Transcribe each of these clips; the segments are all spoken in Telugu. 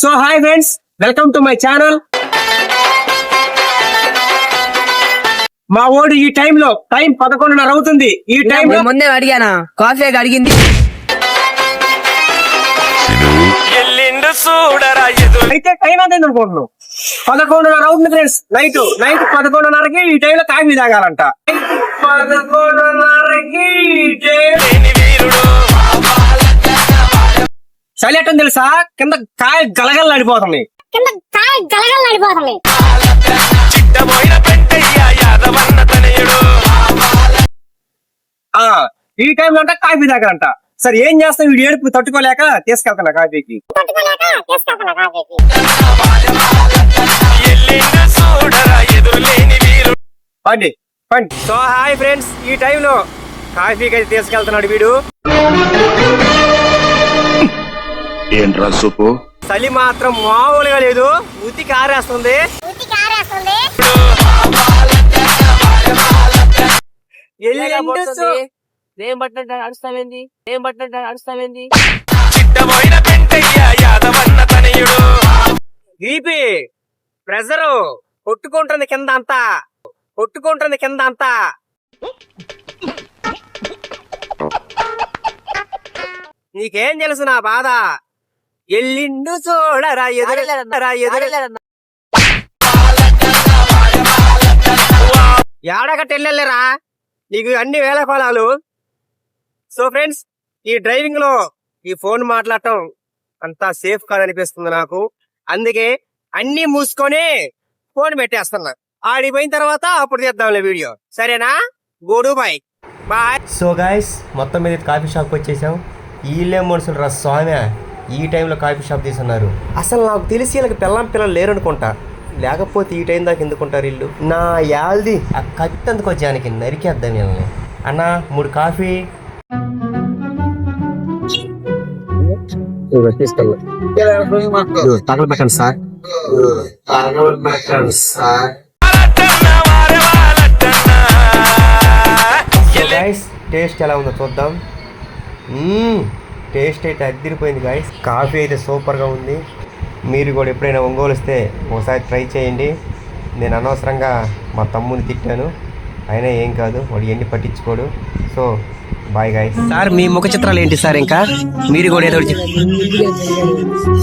So hi friends welcome to my channel. మా ఓడి ఈ టైం లో టైం పదకొండున్నర అవుతుంది. ఈ టైం లో నేను ముందే అడిగానా? కాఫీ అడిగింది అయితే టైం అదే అనుకుంటున్నావు? పదకొండున్నర అవుతుంది ఫ్రెండ్స్ నైట్ నైట్ పదకొండున్నరకి ఈ టైం లో కాఫీ తాగాలంట. పదకొండున్నరకి చలి ఎట్టని తెలుసా? కింద కాయ గలగలలాడిపోతుంది. కింద కాయ గలగలలాడిపోతుంది. ఆ ఈ టైంలో అంట కాఫీ తాగాలంట. సరే ఏం చేస్తాం వీడు ఏడుపు తట్టుకోలేక తీసుకెళ్తున్నా కాఫీకి. పండి పండి. సో హాయ్ ఫ్రెండ్స్ ఈ టైంలో కాఫీకి అయితే తీసుకెళ్తున్నాడు వీడు. ఏంట్రా సుపు? చలి మాత్రం మామూలుగా లేదు. ఎల్లిండు చూ- ఏం పట్టినట్టు అడుస్తావేంది ఏం పట్టినట్టు తనయుడు. బీపీ ప్రెషరు కొట్టుకుంటుంది కింద అంతా. కొట్టుకుంటుంది కింద అంతా. నీకేం తెలుసు నా బాధ? ఎల్లిండు చూడరా ఎదురురా ఎదురు ఏడగట్ట వెళ్ళలేరా నీకు అన్ని వేల ఫలాలు సో ఫ్రెండ్స్ ఈ డ్రైవింగ్లో ఈ ఫోన్ మాట్లాడటం అంతా సేఫ్ కాదనిపిస్తుంది నాకు. అందుకే అన్ని మూసుకొని ఫోన్ పెట్టేస్తున్నా. ఆడిపోయిన తర్వాత అప్పుడు తీద్దాంలే వీడియో. సరేనా? గోడు బాయ్. బాయ్. సో గాయస్ మొత్తం మీద కాఫీ షాప్కి వచ్చేసాం. వీళ్ళే మనుషులు రా స్వామి ఈ టైంలో కాఫీ షాప్ తీసున్నారు అసలు నాకు తెలిసి వీళ్ళకి పిల్లం పిల్లలు లేరు అనుకుంటా లేకపోతే ఈ టైం దాకా ఎందుకుంటారు వీళ్ళు? నా యాల్ది ఆ కత్తి అందుకు వచ్చానికి నరికేద్దాం వీళ్ళని. అన్న మూడు కాఫీ. తగలబెట్టండి సార్. టేస్ట్ ఎలా ఉందో చూద్దాం. టేస్ట్ అయితే అద్దరిపోయింది గాయస్ కాఫీ అయితే సూపర్గా ఉంది. మీరు కూడా ఎప్పుడైనా ఒంగోలు వస్తే ఒకసారి ట్రై చేయండి. నేను అనవసరంగా మా తమ్ముని తిట్టాను. అయినా ఏం కాదు వాడు ఎన్ని పట్టించుకోడు. సో బాయ్ గాయస్ సార్ మీ ముఖ చిత్రాలు ఏంటి సార్ ఇంకా? మీరు కూడా ఏదో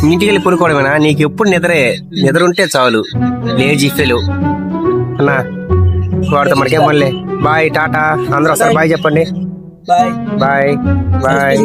ఇంటికి వెళ్ళి పడుకోవడమేనా? నీకు ఎప్పుడు నిద్రే నిద్ర ఉంటే చాలు. Lazy fellow. అన్నా వాడితో మనకేం పనిలే బాయ్ టాటా. అందరూ ఒకసారి బాయ్ చెప్పండి. Bye bye bye